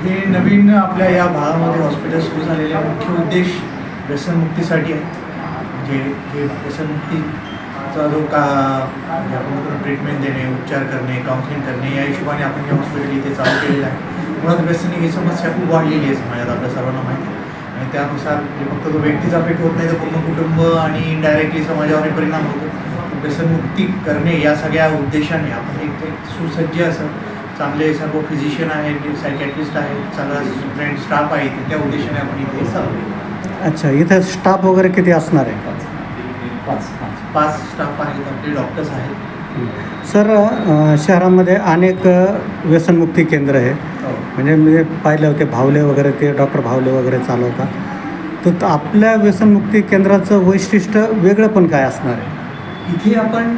हे नवीन आपल्या या भागामध्ये हॉस्पिटल सुरू झालेला मुख्य उद्देश व्यसनमुक्तीसाठी आहे. म्हणजे हे व्यसनमुक्तीचा जो का म्हणजे आपण ट्रीटमेंट देणे उपचार करणे काउन्सिलिंग करणे या हिशोबाने आपण हे हॉस्पिटल इथे चालू केलेलं आहे. मुळात व्यसनी ही समस्या खूप वाढलेली आहे समाजात आपल्या सर्वांना माहिती आहे. आणि त्यानुसार फक्त तो व्यक्तीचा अफेक्ट होत नाही तर पूर्ण कुटुंब आणि इनडायरेक्टली समाजावरही परिणाम होतो व्यसनमुक्ती करणे या सगळ्या उद्देशाने आपण एक सुसज्ज असं चांगले सर्व फिजिशियन आहेत सायकॅट्रिस्ट आहेत चांगला ट्रेंड स्टाफ आहे त्या उद्देशाने आपण इथे चालू. अच्छा इथं स्टाफ वगैरे किती असणार आहे पाच स्टाफ आहेत आपले डॉक्टर्स आहेत सर शहरामध्ये अनेक व्यसनमुक्ती केंद्र आहे. म्हणजे मी पाहिले होते भावले वगैरे ते डॉक्टर भावले वगैरे चालवतात तर त- आपल्या व्यसनमुक्ती केंद्राचं वैशिष्ट्य वेगळं पण काय असणार आहे? इथे आपण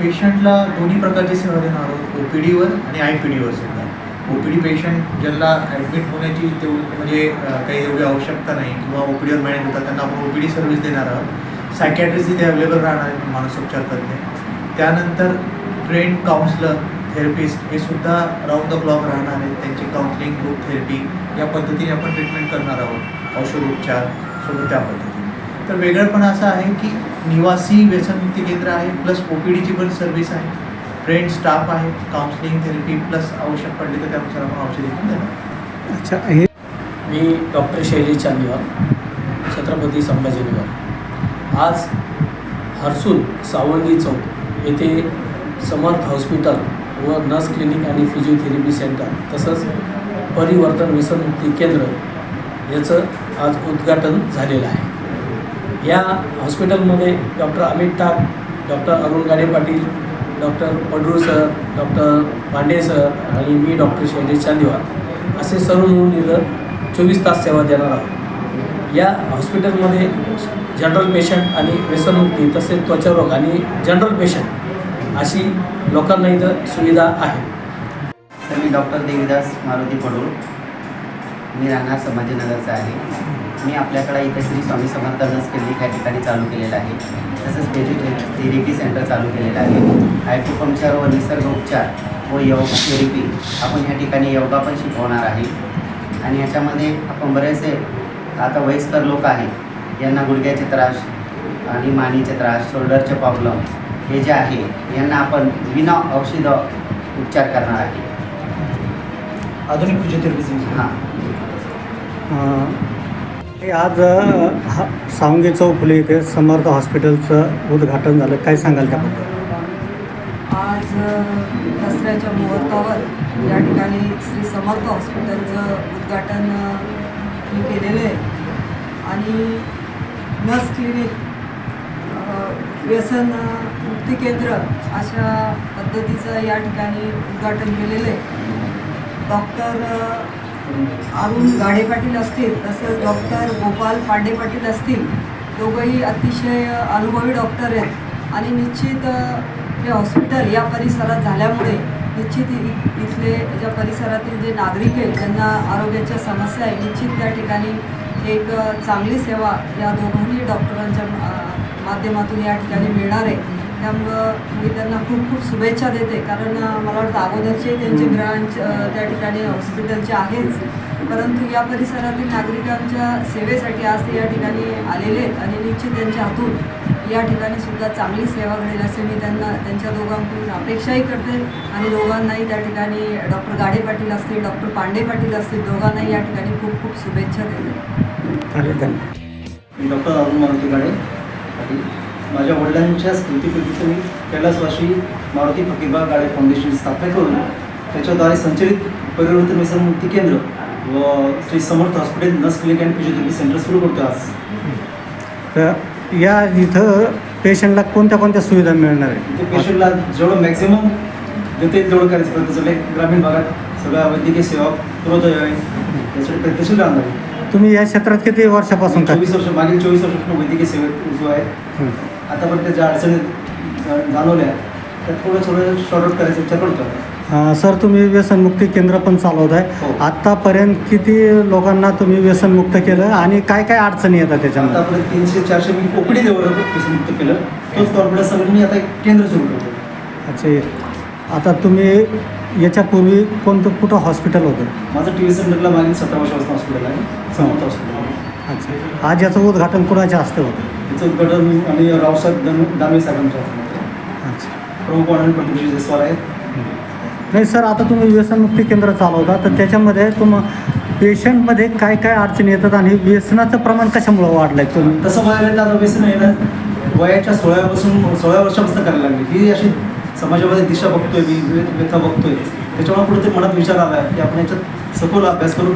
पेशंटला दोन्ही प्रकारची सेवा देणार आहोत ओ पी डीवर आणि आय पी डीवर सुद्धा. ओ पी डी पेशंट ज्यांना ॲडमिट होण्याची तेवढी म्हणजे काही एवढी आवश्यकता नाही किंवा ओ पी डीवर मॅनेज होतात त्यांना आपण ओ पी डी सर्व्हिस देणार आहोत. सायकॅट्रिस्ट इथे अवेलेबल राहणार आहेत मानसोपचार तज्ञ. त्यानंतर ट्रेंड काउन्सलर थेरपिस्ट हे सुद्धा राऊंड द क्लॉक राहणार आहेत. त्यांची काउन्सिलिंग ग्रुप थेरपी या पद्धतीने आपण ट्रीटमेंट करणार आहोत. औषधोपचार सोबत त्या पद्धतीने. तर वेगळंपण असं आहे की निवासी व्यसनमुक्ती केंद्र आहे प्लस ओ पी डीची पण सर्व्हिस आहे. ट्रेंड स्टाफ आहे काउन्सिलिंग थेरपी प्लस आवश्यक पडली तर त्यानुसार आपण औषधी पण देणार अच्छा हे मी डॉक्टर शैली चांदीवाल छत्रपती संभाजीनगर. आज हर्सूल सावंगी चौक येथे समर्थ हॉस्पिटल व नर्स क्लिनिक आणि फिजिओथेरपी सेंटर तसंच परिवर्तन व्यसनमुक्ती केंद्र याचं आज उद्घाटन झालेलं आहे. या हॉस्पिटलमध्ये doctor Amit Tak doctor Arun Gade Patil doctor Padru sir doctor Pande sir आणि मी डॉक्टर शैलेश चांदीवाल असे सर्व मिळून इथं चोवीस तास सेवा देणार आहोत. या हॉस्पिटलमध्ये जनरल पेशंट आणि व्यसनमुक्ती तसेच त्वचारोग आणि जनरल पेशंट अशी लोकांना इथं सुविधा आहे. तर मी डॉक्टर देवीदास मारुती पडूळ. मी राहणार संभाजीनगरचा आहे. मी आपल्याकडे इथे श्री स्वामी समर्थ नर्स क्लिनिक या ठिकाणी चालू केलेलं आहे. तसंच पेजी थेरपी सेंटर चालू केलेलं आहे. हायपोपंक्चर व निसर्गोपचार व योग थेरपी आपण ह्या ठिकाणी योगा पण शिकवणार आहे. आणि ह्याच्यामध्ये आपण बरेचसे आता वयस्कर लोक आहेत. यांना गुडघ्याचे त्रास आणि मानेचे त्रास शोल्डरचे प्रॉब्लेम हे जे आहे यांना आपण विना औषध उपचार करणार आहे. आधुनिक फिजिओथेरपी हां. हे आज हा सावंगी चौफुली इथे समर्थ हॉस्पिटलचं उद्घाटन झालं. काय सांगाल त्याबद्दल? आज दसऱ्याच्या मुहूर्तावर या ठिकाणी श्री समर्थ हॉस्पिटलचं उद्घाटन मी केलेलं आहे. आणि नर्स क्लिनिक व्यसन शक्ती केंद्र अशा पद्धतीचं या ठिकाणी उद्घाटन केलेलं आहे. डॉक्टर अरुण गाडे पाटील असतील तसंच डॉक्टर गोपाल पांडे पाटील असतील दोघंही अतिशय अनुभवी डॉक्टर आहेत. आणि निश्चित हे हॉस्पिटल या परिसरात झाल्यामुळे निश्चित इथले ज्या परिसरातील जे नागरिक आहेत ज्यांना आरोग्याच्या समस्या आहे निश्चित त्या ठिकाणी एक चांगली सेवा या दोघांनी डॉक्टरांच्या माध्यमातून या ठिकाणी मिळणार आहे. त्यामुळं मी त्यांना खूप खूप शुभेच्छा देते. कारण मला वाटतं अगोदरचे त्यांचे ब्रांच त्या ठिकाणी हॉस्पिटलचे आहेच. परंतु या परिसरातील नागरिकांच्या सेवेसाठी आज ते या ठिकाणी आलेले आहेत आणि निश्चित त्यांच्या हातून या ठिकाणी सुद्धा चांगली सेवा घडेल असे मी त्यांना त्यांच्या दोघांकडून अपेक्षाही करते. आणि दोघांनाही त्या ठिकाणी डॉक्टर गाडे पाटील असतील डॉक्टर पांडे पाटील असतील दोघांनाही या ठिकाणी खूप खूप शुभेच्छा देते. डॉक्टर अरुण मारुती गाडे पाटील. माझ्या वडिलांच्या स्मृतिप्रीतीचं मी कैलासवासी मारुती फकीरबा गाडे फाउंडेशन स्थापना करून त्याच्याद्वारे संचलित परिवर्तन व्यसनमुक्ती केंद्र व Shri Samarth hospital nurse clinic and physiotherapy centre सुरू करतो आज तर या इथं पेशंटला कोणत्या कोणत्या सुविधा मिळणार ते आहे पेशंटला जेवढं मॅक्झिमम देता येईल तेवढं करायचं प्रयत्न चालू आहे ग्रामीण भागात सगळ्या वैद्यकीय सेवा पुरवता यावे यासाठी प्रयत्नशील राहणार आहे. तुम्ही या क्षेत्रात किती वर्षापासून चोवीस वर्ष मागील चोवीस वर्षापासून वैद्यकीय सेवेत जो आहे. आतापर्यंत ज्या अडचणी जाणवल्या त्या थोडं थोडं शॉर्ट आउट करायचा विचार करतो अं, सर तुम्ही व्यसनमुक्ती केंद्र पण चालवत आहे हो. आत्तापर्यंत किती लोकांना तुम्ही व्यसनमुक्त केलं आणि काय काय अडचणी येतात त्याच्यामध्ये? आतापर्यंत तीनशे चारशे मी ओपीडी लेवलवर व्यसनमुक्त केलं. तोच कॉन्फिडन्स समोर मी आता एक केंद्र सुरू करतो अच्छा आता तुम्ही याच्यापूर्वी कोणतं कुठं हॉस्पिटल होतं? माझं टी व्ही सेंटरला मागील सतरा वर्षापासून हॉस्पिटल आहे. समर्थ हॉस्पिटल. अच्छा. आज याचं उद्घाटन कुणाच्या हस्ते होतं? याचं उद्घाटन आणि रावसाहेब दन दानवे साहेबांच्या. अच्छा. प्रमुख पाहुणे पंडितजी जयस्वाल आहेत. नाही सर आता तुम्ही व्यसनमुक्ती केंद्र चालवता तर त्याच्यामध्ये तुम पेशंटमध्ये काय काय अडचणी येतात आणि व्यसनाचं प्रमाण कशामुळं वाढलं आहे तुम्ही? तसं बघायला गेलं तर आता व्यसन आहे ना वयाच्या सोळापासून सोळा वर्षापासून करायला लागली. ही अशी समाजामध्ये दिशा बघतोय मी व्य- व्यथा बघतोय. त्याच्यामुळे कुठेतरी मनात विचार आला की आपण याच्यात सखोल अभ्यास करून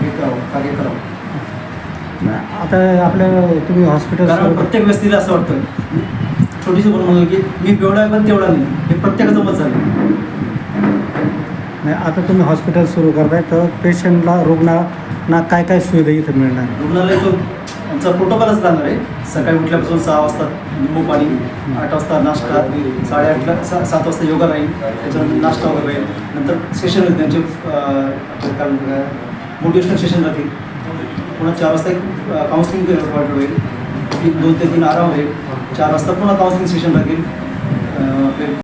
हे करावं कार्य करावं. आता आपल्या तुम्ही हॉस्पिटल कारण प्रत्येक व्यक्तीला असं वाटतं. छोटीशी बोल म्हणलं की मी बेवडा आहे पण तेवढा नाही. हे प्रत्येकाचं मत झालं नाही आता तुम्ही हॉस्पिटल सुरू करताय तर पेशंटला रुग्णांना काय काय सुविधा इथं मिळणार? रुग्णालय तो आमचा प्रोटोकॉलच राहणार आहे. सकाळी उठल्यापासून सहा वाजता लिंबू पाणी आठ वाजता नाश्ता साडेआठला सा सात वाजता योगा राहील त्याच्यानंतर नाश्ता वगैरे. राहील नंतर सेशन होईल त्यांचे आपलं मोटिवेशनल सेशन राहतील. पुन्हा चार वाजता एक काउन्सिलिंग होईल. दोन ते तीन आराम होईल. चार वाजता पुन्हा काउन्सिलिंग सेशन लागेल.